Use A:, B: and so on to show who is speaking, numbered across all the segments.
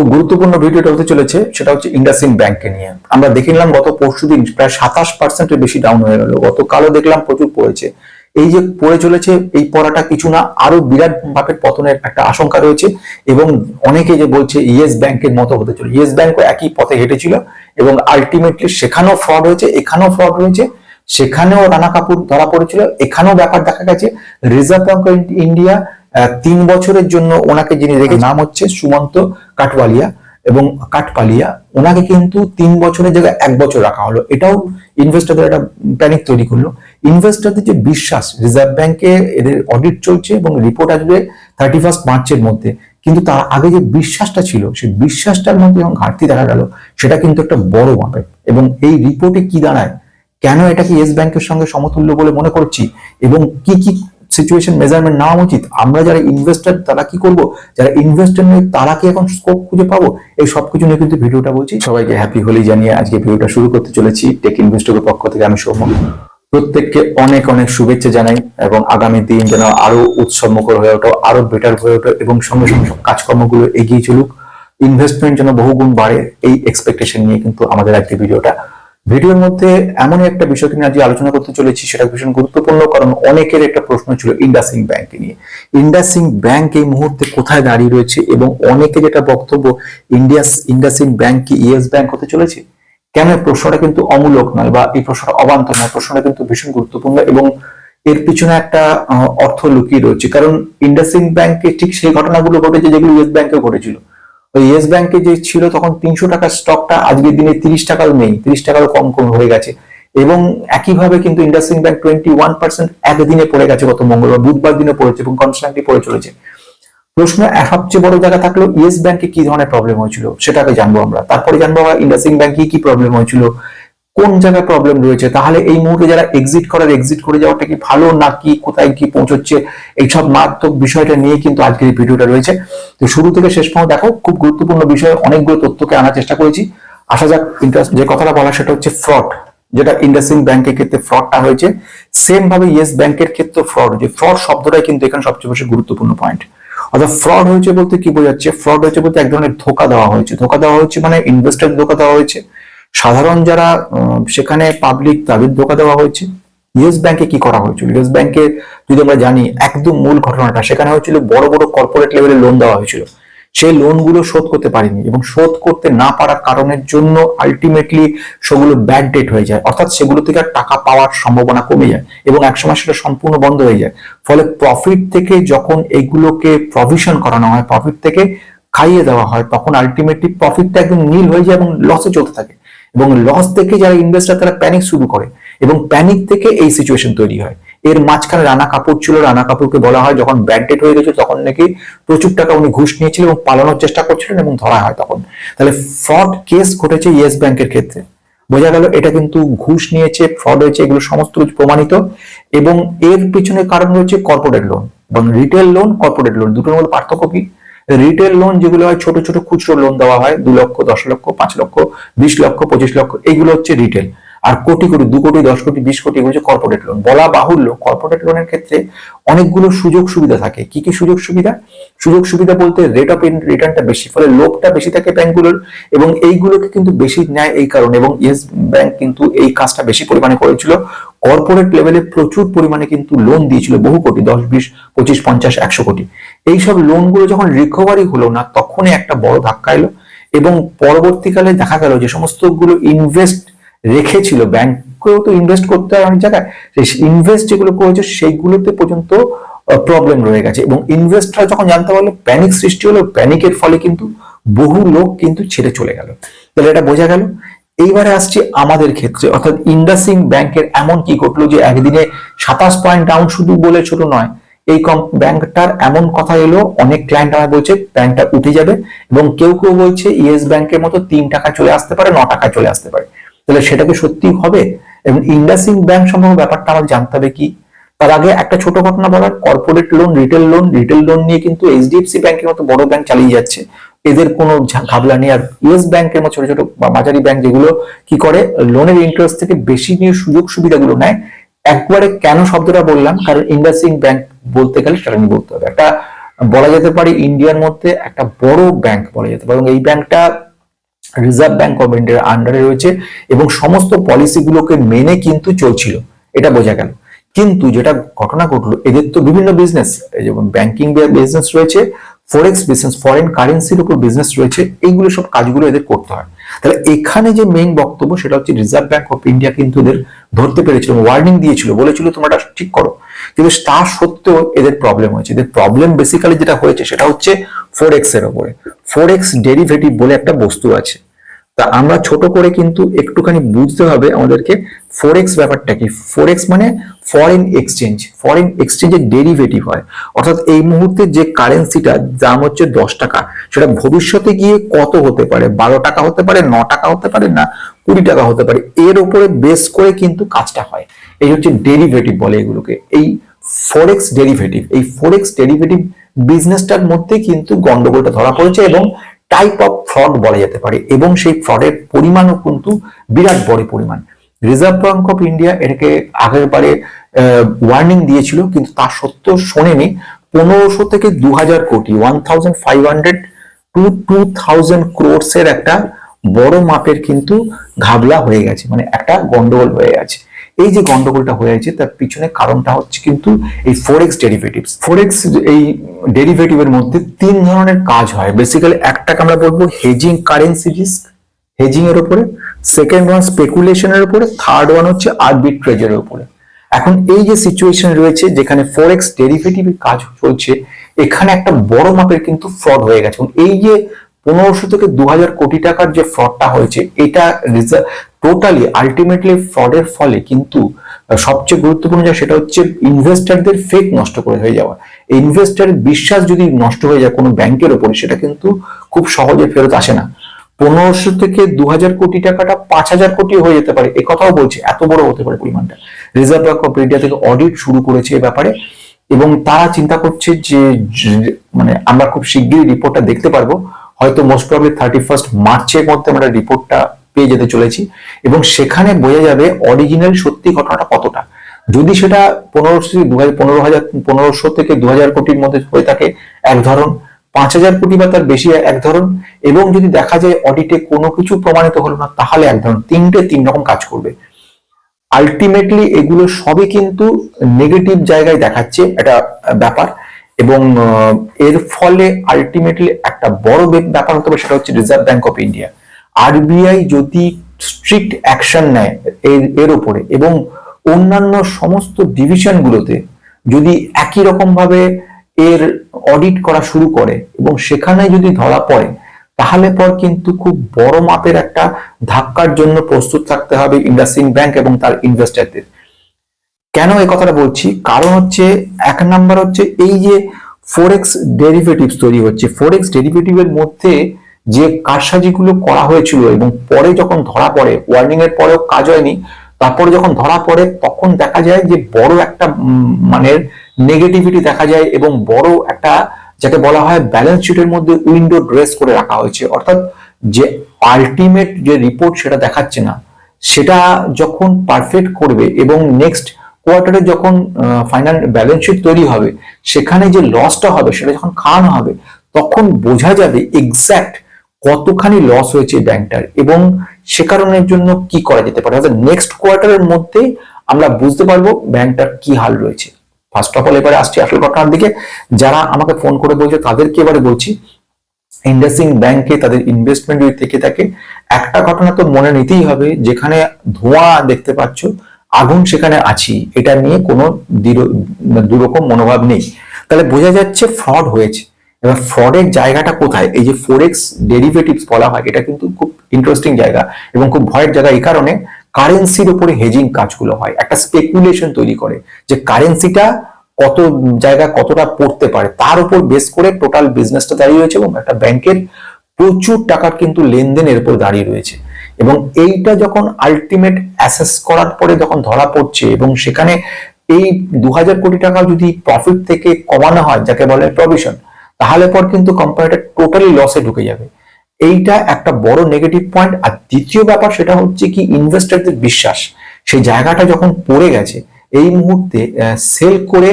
A: খুব গুরুত্বপূর্ণ ভিডিওটা হতে চলেছে, সেটা হচ্ছে ইন্ডাসিন ব্যাংককে নিয়ে। আমরা দেখে নিলাম গত পরশু দিন প্রায় সাতাশ পার্সেন্টের বেশি ডাউন হয়ে গেল। গতকালও দেখলাম প্রচুর পড়েছে। এই যে পড়ে চলেছে, এই পড়াটা কিছু না আরও বিরাট ভাবে পতনের একটা আশঙ্কা রয়েছে এবং অনেকে যে বলছে ইয়েস ব্যাংকের মতো হতে চলে ইয়েস ব্যাংকও একই পথে হেঁটেছিল এবং আলটিমেটলি সেখানেও ফ্রড হয়েছে, এখানেও ফ্রড হয়েছে, সেখানেও রানা কাপুর ধরা পড়েছিল, এখানেও ব্যাপার দেখা গেছে। রিজার্ভ ব্যাংক অফ ইন্ডিয়া তিন বছরের জন্য ওনাকে যিনি রেখে নাম হচ্ছে সুমন্ত কাটওয়ালিয়া এবং কাটপালিয়া ওনাকে কিন্তু তিন বছরের জায়গায় এক বছর রাখা হলো। এটাও ইনভেস্টরদের একটা প্যানিক তৈরি করল। ইনভেস্টরদের যে বিশ্বাস রিজার্ভ ব্যাংকে এদের অডিট চলছে এবং রিপোর্ট আসবে থার্টি ফার্স্ট মার্চের মধ্যে। কিন্তু তার আগে যে বিশ্বাসটা ছিল সেই বিশ্বাসটার মধ্যে যখন ঘাটতি দেখা গেল, সেটা কিন্তু একটা বড় মাপের এবং এই রিপোর্টে কি দাঁড়ায়? কেন এটাকে ইয়েস ব্যাংকের সঙ্গে সমতুল্য বলে মনে করছি? এবং কি কি সিচুয়েশন মেজারমেন্ট নেওয়া উচিত। আমরা যারা ইনভেস্টর তারা কি করব? যারা ইনভেস্টর নয় তারা কি এখন স্কোপ খুঁজে পাবো? এই সবকিছু নিয়ে কিন্তু ভিডিওটা বলছি। সবাইকে হ্যাপি হোলি জানিয়ে আজকে ভিডিওটা শুরু করতে চলেছি। টেক ইনভেস্টরের পক্ষ থেকে আমি সৌম্য। প্রত্যেককে অনেক অনেক শুভেচ্ছা জানাই এবং আগামী দিন যেন আরও উৎসব মুখর হয়ে ওঠো, আরও বেটার হয়ে ওঠো এবং সঙ্গে সঙ্গে সব কাজকর্মগুলো এগিয়ে চলুক। ইনভেস্টমেন্ট যেন বহুগুণ বাড়ে, এই এক্সপেকটেশন নিয়ে কিন্তু আমাদের আজকে ভিডিওটা। ভিডিওর মধ্যে এমনই একটা বিষয় নিয়ে আজকে আলোচনা করতে চলেছি, সেটা ভীষণ গুরুত্বপূর্ণ, কারণ অনেকের একটা প্রশ্ন ছিল ইন্ডাসিং ব্যাংক নিয়ে। ইন্ডাসিং ব্যাংক এই মুহূর্তে কোথায় দাঁড়িয়ে রয়েছে এবং অনেকে যেটা বক্তব্য ইন্ডিয়াস ইন্ডাসিং ব্যাংক কি ইয়েস ব্যাংক হতে চলেছে? কেন প্রশ্নটা কিন্তু অমূলক নয় বা এই প্রশ্নটা অবান্তর নয়? প্রশ্নটা কিন্তু ভীষণ গুরুত্বপূর্ণ এবং এর পিছনে একটা অর্থ লুকিয়ে রয়েছে। কারণ ইন্ডাসিং ব্যাংকে ঠিক সেই ঘটনাগুলো ঘটেছে যেগুলো ইয়েস ব্যাংকে ঘটেছিল। ওই ইয়েস ব্যাংকে যে ছিল তখন তিনশো টাকার স্টকটা আজকের দিনে তিরিশ টাকাও নেই, তিরিশ টাকারও কম কম হয়ে গেছে। এবং একইভাবে কিন্তু IndusInd bank twenty one percent একদিনে পড়ে গেছে গত মঙ্গলবার, বুধবার দিনে পড়েছে এবং কনস্ট্যান্টলি পড়ে চলেছে। প্রশ্ন সবচেয়ে বড় জায়গা থাকল ইয়েস ব্যাংকে কি ধরনের প্রবলেম হয়েছিল, সেটাকে জানব আমরা। তারপরে জানব আমরা ইন্ডাসিং ব্যাংকে কি প্রবলেম হয়েছিল কোন জায়গায় প্রবলেম রয়েছে? তাহলে এই মুহূর্তে যারা এক্সিট করার এক্সিট করে যাওয়াটা কি ভালো নাকি কোথায় কি পৌঁছচ্ছে? এইসব মারাত্মক বিষয়টা নিয়ে কিন্তু আজকের এই ভিডিওটা রয়েছে। তো শুরু থেকে শেষ পর্যন্ত দেখো, খুব গুরুত্বপূর্ণ বিষয়, অনেকগুলো তথ্যকে আনার চেষ্টা করেছি। আসা যাক ইন্টারেস্ট যে কথাটা বলা সেটা হচ্ছে ফ্রড যেটা ইন্ডাসিং ব্যাংকের ক্ষেত্রে ফ্রডটা হয়েছে। সেম ভাবে ইয়েস ব্যাংকের ক্ষেত্রে ফ্রড যে ফ্রড শব্দটাই কিন্তু এখানে সবচেয়ে বেশি গুরুত্বপূর্ণ পয়েন্ট অর্থাৎ ফ্রড হয়েছে বলতে কি বোঝাচ্ছে? ফ্রড হয়েছে বলতে এক ধরনের ধোকা দেওয়া হয়েছে। ধোকা দেওয়া হয়েছে মানে ইনভেস্টর ধোকা দেওয়া হয়েছে। সাধারণ যারা সেখানে পাবলিক তাদের ধোকা দেওয়া হয়েছে ইয়েস ব্যাংকে কি করা হয়েছিল? ইয়েস ব্যাংকে যদি আমরা জানি, একদম মূল ঘটনাটা, সেখানে হয়েছিল বড় বড় কর্পোরেট লেভেলে লোন দেওয়া হয়েছিল। সেই লোনগুলো শোধ করতে পারেনি এবং শোধ করতে না পারার কারণের জন্য আলটিমেটলি সেগুলো ব্যাড ডেট হয়ে যায়। অর্থাৎ সেগুলো থেকে আর টাকা পাওয়ার সম্ভাবনা কমে যায় এবং একসময় সেটা সম্পূর্ণ বন্ধ হয়ে যায়। ফলে প্রফিট থেকে যখন এগুলোকে প্রভিশন করানো হয় প্রফিট থেকে খাইয়ে দেওয়া হয়, তখন আলটিমেটলি প্রফিটটা একদম নীল হয়ে যায় এবং লসে চলতে থাকে। এবং লস থেকে যারা ইনভেস্টার তারা প্যানিক শুরু করে এবং প্যানিক থেকে এই সিচুয়েশন তৈরি হয়। এর মাঝখানে রানা কাপুর ছিল, রানা কাপুরকে বলা হয় যখন ব্যাড ডেট হয়ে গেছে তখন নাকি প্রচুর টাকা উনি ঘুষ নিয়েছিলেন এবং পালানোর চেষ্টা করছিলেন এবং ধরা হয় তখন। তাহলে ফ্রড কেস ঘটেছে ইয়েস ব্যাংকের ক্ষেত্রে। বোঝা গেল এটা কিন্তু ঘুষ নিয়েছে ফ্রড হয়েছে, এগুলো সমস্ত কিছু প্রমাণিত এবং এর পিছনে কারণ রয়েছে কর্পোরেট লোন এবং রিটেল লোন কর্পোরেট লোন দুটোর মধ্যে পার্থক্য কি? রিটেল লোন যেগুলো হয়, ছোট ছোট খুচরো লোন দেওয়া হয়, দু লক্ষ, দশ লক্ষ, পাঁচ লক্ষ, বিশ লক্ষ, পঁচিশ লক্ষ, এগুলো হচ্ছে রিটেল আর কোটি কোটি, দু কোটি, দশ কোটি, বিশ কোটি হচ্ছে কর্পোরেট লোন বলা বাহুল্য কর্পোরেট লোনের ক্ষেত্রে অনেকগুলো সুযোগ সুবিধা থাকে। কি কি সুযোগ সুবিধা? সুযোগ সুবিধা বলতে রেট অফ রিটার্নটা বেশি, ফলে লোভটা বেশি থাকে ব্যাংকগুলোর এবং এইগুলোকে কিন্তু বেশি নেয় এই কারণে এবং ইয়েস ব্যাংক কিন্তু এই কাজটা বেশি পরিমাণে করেছিল। কর্পোরেট লেভেলে প্রচুর পরিমাণে কিন্তু লোন দিয়েছিল, বহু কোটি, দশ, বিশ, পঁচিশ, পঞ্চাশ, একশো কোটি। এইসব লোনগুলো যখন রিকভারি হলো না, তখনই একটা বড় ধাক্কা এলো এবং পরবর্তীকালে দেখা গেল যে সমস্তগুলো ইনভেস্ট রেখেছিল ব্যাংকেও তো ইনভেস্ট করতে হয় অনেক জায়গায়। ইনভেস্ট যেগুলো করেছে সেইগুলোতে পর্যন্ত প্রবলেম রয়ে গেছে এবং ইনভেস্টরা যখন জানতে পারল প্যানিক সৃষ্টি হলো প্যানিকের ফলে কিন্তু বহু লোক কিন্তু ছেড়ে চলে গেল। তাহলে এটা বোঝা গেল। এইবারে আসছে আমাদের ক্ষেত্রে, অর্থাৎ ইন্ডাসিং ব্যাংকের এমন কি ঘটলো যে একদিনে সাতাশ পয়েন্ট ডাউন শুধু বলে ছোট নয়, এই ব্যাংকটার এমন কথা এলো, অনেক ক্লায়েন্ট আমার বলছে ব্যাংকটা উঠে যাবে এবং কেউ কেউ বলছে, ইয়েস ব্যাংকের মতো তিন টাকা চলে আসতে পারে, ন টাকা চলে আসতে পারে। তাহলে সেটা কি সত্যি হবে? এবং ইন্ডাসিং ব্যাংক সম্পর্কে ব্যাপারটা আমাদের জানতে হবে কি? তার আগে একটা ছোট ঘটনা বলার corporate loan retail loan retail loan নিয়ে কিন্তু এইচডিএফসি ব্যাংকের মতো বড় ব্যাংক চালিয়ে যাচ্ছে। এদের কোনো ঘাবলা নেই। আর ইয়েস ব্যাংকের মতো ছোট ছোট মাঝারি ব্যাংক যেগুলো কি করে? লোনের ইন্টারেস্ট থেকে বেশি নিয়ে সুযোগ সুবিধাগুলো নেয়। একবারে কেন শব্দটা বললাম? কারণ ইন্ডাসিং ব্যাংক বলতে গেলে সেটা নিয়ে বলতে হবে। একটা বলা যেতে পারে ইন্ডিয়ার মধ্যে একটা বড় ব্যাংক বলা যেতে পারে। এবং এই ব্যাংকটা রিজার্ভ ব্যাংক অফ ইন্ডিয়ার আন্ডারে রয়েছে এবং সমস্ত পলিসিগুলোকে মেনে কিন্তু চলছিল। এটা বোঝা গেল। কিন্তু যেটা ঘটনা ঘটলো, এদের তো বিভিন্ন বিজনেস যেমন ব্যাংকিং বিজনেস রয়েছে ফরেক্স বিজনেস ফরেন কারেন্সির উপর বিজনেস রয়েছে, এইগুলো সব কাজগুলো এদের করতে হয়। তাহলে এখানে যে মেইন বক্তব্য সেটা হচ্ছে রিজার্ভ ব্যাংক অফ ইন্ডিয়া কিন্তু এদের ধরতে পেরেছিল ওয়ার্নিং দিয়েছিল, বলেছিল, তোমরা ঠিক করো। কিন্তু তা সত্ত্বেও এদের প্রবলেম হয়েছে। এদের প্রবলেম বেসিক্যালি যেটা হয়েছে সেটা হচ্ছে ফোর ফোরেক্স এর ফোর এক্স ডেরিভেটিভ বলে একটা বস্তু আছে। তা আমরা ছোট করে কিন্তু একটুখানি বুঝতে হবে আমাদেরকে ফোরেক্স ব্যাপারটা কি? ফোরেক্স মানে ফরেন এক্সচেঞ্জ ফরেন এক্সচেঞ্জের ডেরিভেটিভ হয়। অর্থাৎ এই মুহূর্তে যে কারেন্সিটা দাম হচ্ছে দশ টাকা, সেটা ভবিষ্যতে গিয়ে কত হতে পারে? বারো টাকা হতে পারে, ন টাকা হতে পারে, না কুড়ি টাকা হতে পারে, এর উপরে বেস করে কিন্তু কাজটা হয়। এই হচ্ছে ডেরিভেটিভ বলে এগুলোকে। এই ফরেক্স ডেরিভেটিভ এই ফরেক্স ডেরিভেটিভ বিজনেসটার মধ্যে কিন্তু গন্ডগোলটা ধরা পড়েছে এবং টাইপ অফ ফ্রড বলা যেতে পারে এবং সেই ফ্রডের পরিমাণও কিন্তু বিরাট বড় পরিমাণ। রিজার্ভ ব্যাঙ্ক অফ ইন্ডিয়া এটাকে আগের বারে ওয়ার্নিং দিয়েছিল, কিন্তু তা সত্ত্বেও শোনেনি। পনেরোশো থেকে দু হাজার crore one thousand five hundred to two thousand crores এর একটা বড় মাপের কিন্তু ঘাবলা হয়ে গেছে মানে একটা গন্ডগোল হয়ে গেছে। এই যে গন্ডগোলটা হয়ে আছে তার পিছনে কারণটা হচ্ছে কিন্তু এই ফোরেক্স ডেরিভেটিভস ফোরেক্স এই ডেরিভেটিভের মধ্যে তিন ধরনের কাজ হয়। বেসিক্যালি একটাকে আমরা বলব হেজিং কারেন্সি রিস্ক হেজিং এর উপরে। সেকেন্ড ওয়ান স্পেকুলেশনের উপরে। থার্ড ওয়ান হচ্ছে আরবিট্রেজের উপরে। এখন এই যে সিচুয়েশন রয়েছে, যেখানে ফরেক্স ডেরিভেটিভের কাজ চলছে, এখানে একটা বড় মাপের কিন্তু ফ্রড হয়ে গেছে। এবং এই যে পনেরোশো থেকে দু হাজার কোটি টাকার যে ফ্রডটা হয়েছে, এটা টোটালি আলটিমেটলি ফ্রডের ফলে কিন্তু সবচেয়ে গুরুত্বপূর্ণ যা সেটা হচ্ছে ইনভেস্টারদের ফেক নষ্ট করে হয়ে যাওয়া। ইনভেস্টারের বিশ্বাস যদি নষ্ট হয়ে যায় কোনো ব্যাংকের ওপরে, সেটা কিন্তু খুব সহজে ফেরত আসে না। পনেরোশো থেকে দু হাজার কোটি টাকাটা পাঁচ হাজার কোটি হয়ে যেতে পারে। এ কথাও বলছে, এত বড় হতে পারে পরিমাণটা। রিজার্ভ ব্যাংক অফ ইন্ডিয়া থেকে অডিট শুরু করেছে এ ব্যাপারে। এবং তারা চিন্তা করছে যে মানে আমরা খুব শিগগিরই রিপোর্টটা দেখতে পারব। হয়তো মোস্ট প্রবলি থার্টি ফার্স্ট মার্চের মধ্যে আমরা রিপোর্টটা পেয়ে যেতে চলেছি। এবং সেখানে বোঝা যাবে অরিজিনাল সত্যি ঘটনাটা কতটা। যদি সেটা পনেরোশো দু হাজার পনেরো হাজার পনেরোশো থেকে দু হাজার কোটির মধ্যে হয়ে থাকে, এক ধরন। পাঁচ হাজার কোটি বা তার বেশি এক ধরন। এবং যদি দেখা যায় অডিটে কোনো কিছু প্রমাণিত হলো না, তাহলে এক ধরন। তিনটে তিন রকম কাজ করবে। আলটিমেটলি এগুলো সবই কিন্তু নেগেটিভ জায়গায় দেখাচ্ছে একটা ব্যাপার। এবং এর ফলে আলটিমেটলি একটা বড় ব্যাপার হতে পারে, সেটা হচ্ছে Reserve Bank of India RBI যদি স্ট্রিক্ট অ্যাকশন নেয় এর এর উপরে এবং অন্যান্য সমস্ত ডিভিশনগুলোতে যদি একই রকম ভাবে এর অডিট করা শুরু করে এবং সেখানে যদি ধরা পড়ে, তাহলে পর কিন্তু খুব বড় মাপের একটা ধাক্কার জন্য প্রস্তুত থাকতে হবে ইন্ডাসিন ব্যাংক এবং তার ইনভেস্টারদের কেন এই কথাটা বলছি? কারণ হচ্ছে এক নাম্বার হচ্ছে এই যে ফোরেক্স ডেরিভেটিভস তৈরি হচ্ছে ফোরেক্স ডেরিভেটিভের মধ্যে যে কারসাজিগুলো করা হয়েছিল এবং পরে যখন ধরা পড়ে ওয়ার্নিং এর পরেও কাজ হয়নি, তারপরে যখন ধরা পড়ে, তখন দেখা যায় যে বড় একটা মানে নেগেটিভিটি দেখা যায় এবং বড় একটা যাকে বলা হয় ব্যালেন্স শিটের মধ্যে উইন্ডো ড্রেস করে রাখা হয়েছে। অর্থাৎ যে আলটিমেট যে রিপোর্ট সেটা দেখাচ্ছে না, সেটা যখন পারফেক্ট করবে এবং নেক্সট কোয়ার্টারে যখন ফাইনাল ব্যালেন্স শিট তৈরি হবে, সেখানে যে লসটা হবে, সেটা যখন খাওয়ানো হবে, তখন বোঝা যাবে এক্স্যাক্ট কতখানি লস হয়েছে ব্যাংকটার এবং সে কারণের জন্য কি করা যেতে পারে? অর্থাৎ নেক্সট কোয়ার্টারের মধ্যে আমরা বুঝতে পারব ব্যাংকটার কি হাল রয়েছে। ফার্স্ট অফ অল এবারে আসছি আসল ঘটনার দিকে। যারা আমাকে ফোন করে বলছে, তাদেরকে এবারে বলছি ইন্ডাসিং ব্যাংকে তাদের ইনভেস্টমেন্ট যদি থেকে থাকে, একটা ঘটনা তো মনে নিতেই হবে, যেখানে ধোঁয়া দেখতে পাচ্ছ, আগুন সেখানে আছি এটা নিয়ে কোনো দুরকম মনোভাব নেই। তাহলে বোঝা যাচ্ছে ফ্রড হয়েছে। এবার ফ্রডের জায়গাটা কোথায়? এই যে ফোরেক্স ডেরিভেটিভস বলা হয়, এটা কিন্তু খুব ইন্টারেস্টিং জায়গা এবং খুব ভয়ের জায়গা। এই কারণে কারেন্সির উপরে হেজিং কাজগুলো হয়। একটা স্পেকুলেশন তৈরি করে যে কারেন্সিটা কত জায়গা কতটা পড়তে পারে, তার উপর বেস করে টোটাল বিজনেসটা দাঁড়িয়ে রয়েছে এবং একটা ব্যাংকের প্রচুর টাকার কিন্তু লেনদেনের উপর দাঁড়িয়ে রয়েছে। এবং এইটা যখন আলটিমেট অ্যাসেস করার পরে যখন ধরা পড়ছে এবং সেখানে এই দু হাজার কোটি টাকা যদি প্রফিট থেকে কমানো হয়, যাকে বলে প্রভিশন তাহলে পর কিন্তু কোম্পানিটা টোটালি লসে ঢুকে যাবে। এইটা একটা বড় নেগেটিভ পয়েন্ট আর দ্বিতীয় ব্যাপার সেটা হচ্ছে কি ইনভেস্টারদের বিশ্বাস। সেই জায়গাটা যখন পড়ে গেছে, এই মুহূর্তে সেল করে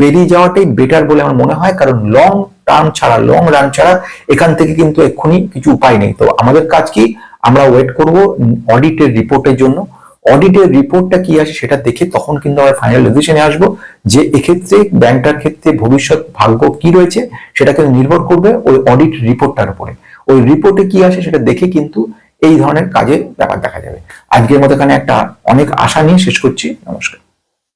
A: বেরিয়ে যাওয়াটাই বেটার বলে আমার মনে হয়। কারণ লং টার্ম ছাড়া লং রান ছাড়া এখান থেকে কিন্তু এক্ষুনি কিছু উপায় নেই। তো আমাদের কাজ কি, আমরা ওয়েট করব অডিটের রিপোর্টের জন্য। অডিটের রিপোর্টটা কি আসে সেটা দেখে তখন কিন্তু আমরা ফাইনাল ডিসিশনে আসব যে এক্ষেত্রে ব্যাংকটার ক্ষেত্রে ভবিষ্যৎ ভাগ্য কি রয়েছে সেটা কিন্তু নির্ভর করবে ওই অডিট রিপোর্টটার উপরে। ওই রিপোর্টে কি আসে সেটা দেখে কিন্তু এই ধরনের কাজের ব্যাপার দেখা যাবে। আজকের মতো এখানে একটা অনেক আশা নিয়ে শেষ করছি। নমস্কার।